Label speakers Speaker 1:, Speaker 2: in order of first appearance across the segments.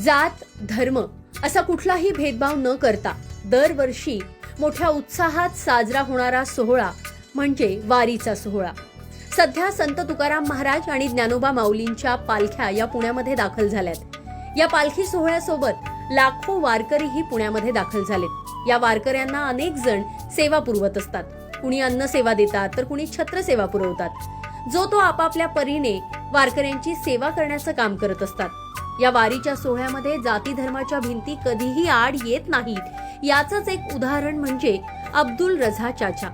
Speaker 1: जात धर्म असा कुठलाही भेदभाव न करता दरवर्षी मोठ्या उत्साहात साजरा होणारा सोहळा म्हणजे वारीचा सोहळा. सध्या संत तुकाराम महाराज आणि ज्ञानोबा माऊलींच्या पालख्या या पुण्यामध्ये दाखल झाल्यात. या पालखी सोहळ्यासोबत लाखो वारकरीही पुण्यामध्ये दाखल झालेत. या वारकऱ्यांना अनेक जण सेवा पुरवत असतात. कुणी अन्न सेवा देतात तर कुणी छत्र सेवा पुरवतात. जो तो आपापल्या परीने वारकऱ्यांची सेवा करण्याचं काम करत असतात. या वारीच्या सोहळ्यामध्ये जाती धर्माच्या भिंती कधीही आड येत नाहीत. याचंच एक उदाहरण म्हणजे अब्दुल रझा चाचा.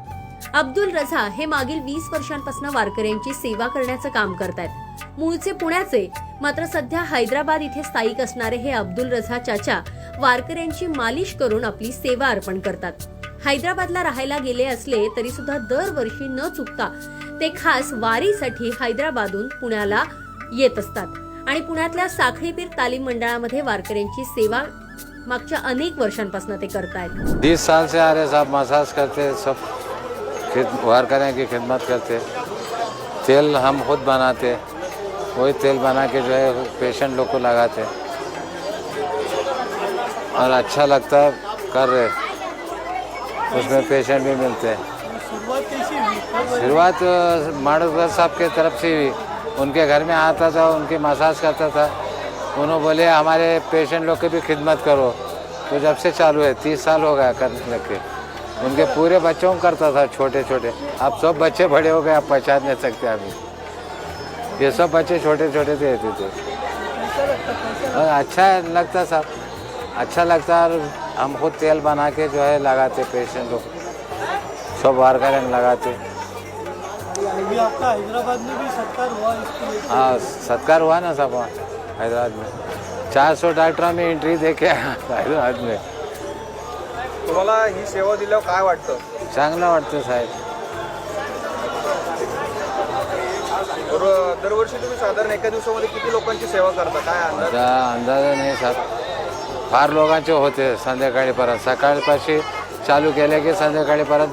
Speaker 1: अब्दुल रझा हे मागील वीस वर्षांपासून वारकऱ्यांची सेवा करण्याचं काम करतायत. मूळचे पुण्याचे मात्र सध्या हैदराबाद इथे स्थायिक असणारे हे अब्दुल रझा चाचा वारकऱ्यांची मालिश करून आपली सेवा अर्पण करतात. हैदराबादला राहायला गेले असले तरी सुद्धा दरवर्षी न चुकता ते खास वारीसाठी हैदराबादहून पुण्याला येत असतात. आणि पुण्यातल्या साखळीपीर तालीम मंडळामध्ये वारकऱ्यांची सेवा मागच्या अनेक वर्षांपासून ते करतायत.
Speaker 2: बीस साल से आ रहे साहब मसाज करते सब की खिदमत करते तेल हम खुद बनाते वही तेल बना के जो है पेशेंट लोग को लगाते और अच्छा लगता है कर रहे उसमें पेशेंट भी मिलते हैं। शुरुआत माडोकर साहब के तरफ से हुई। उनके घर में आता था उनकी मसाज करता था। उन्होंने बोले हमारे पेशेंट लोग की भी खिदमत करो। तो जब से चालू है तीस साल हो गया करने लगे उनके पूरे बच्चों को करता था छोटे छोटे अब सब बच्चे बड़े हो गए आप पहचान नहीं सकते अभी। ये सब बच्चे छोटे छोटे थे थे, थे। और अच्छा लगता सब अच्छा लगता और हम खुद तेल बना के जो है लगाते पेशेंट लोग सब वारकर लगाते।
Speaker 3: अभी आपका हैदराबाद में भी सत्कार हुआ इसके लिए
Speaker 2: हाँ सत्कार हुआ ना सब. वहाँ हैदराबाद में चार सौ डॉक्टरों में एंट्री दे के आया हैदराबाद में
Speaker 4: तुम्हाला ही सेवा दिल्यावर काय वाटतं?
Speaker 2: चांगलं वाटतं साहेब.
Speaker 4: दरवर्षी तुम्ही साधारण एका दिवसामध्ये किती लोकांची सेवा करता? काय अंदाज?
Speaker 2: आता अंदाज नाही साहेब. फार लोकांचे होते संध्याकाळीपर्यंत सकाळपाशी चालू केले की संध्याकाळीपर्यंत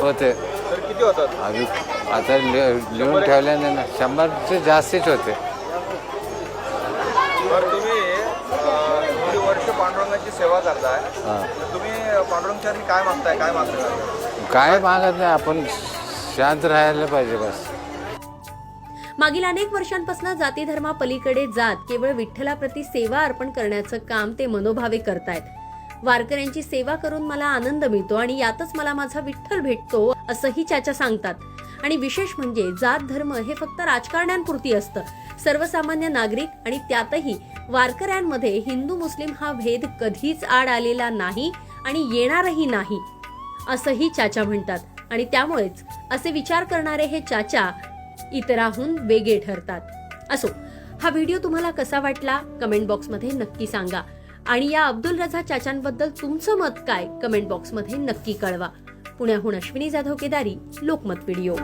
Speaker 2: होते.
Speaker 4: तर किती होतात?
Speaker 2: अजून आता लि- लिहून ठेवल्याने ना शंभरचे जास्तीच होते.
Speaker 4: तर तुम्ही अं, एवढी वर्ष पांडुरंगाची सेवा करताय.
Speaker 2: हां.
Speaker 4: तुम्ही पांडुरंगाच्या काय मागताय? काय मागताय?
Speaker 2: काय मागत नाही आपण शांत राहायला पाहिजे बस.
Speaker 1: मागील अनेक वर्षांपासून जाती धर्मापलीकडे जात केवळ विठ्ठलाप्रती सेवा अर्पण करण्याचं काम ते मनोभावे करतायत. वारकऱ्यांची सेवा करून मला आनंद मिळतो आणि यातच मला माझा विठ्ठल भेटतो असंही चाचा सांगतात. आणि विशेष म्हणजे जात धर्म हे फक्त राजकारण्यांपुरती असतं. सर्वसामान्य नागरिक आणि त्यातही वारकऱ्यांमध्ये हिंदू मुस्लिम हा भेद कधीच आड आलेला नाही आणि येणारही नाही असंही चाचा म्हणतात. आणि त्यामुळेच असे विचार करणारे हे चाचा इतराहून वेगळे ठरतात. असो हा व्हिडिओ तुम्हाला कसा वाटला? कमेंट बॉक्समध्ये नक्की सांगा. आणि या अब्दुल रझा चाचांबद्दल तुमचं मत काय? कमेंट बॉक्समध्ये नक्की कळवा. पुण्याहून अश्विनी जाधव केदारी लोकमत व्हिडिओ.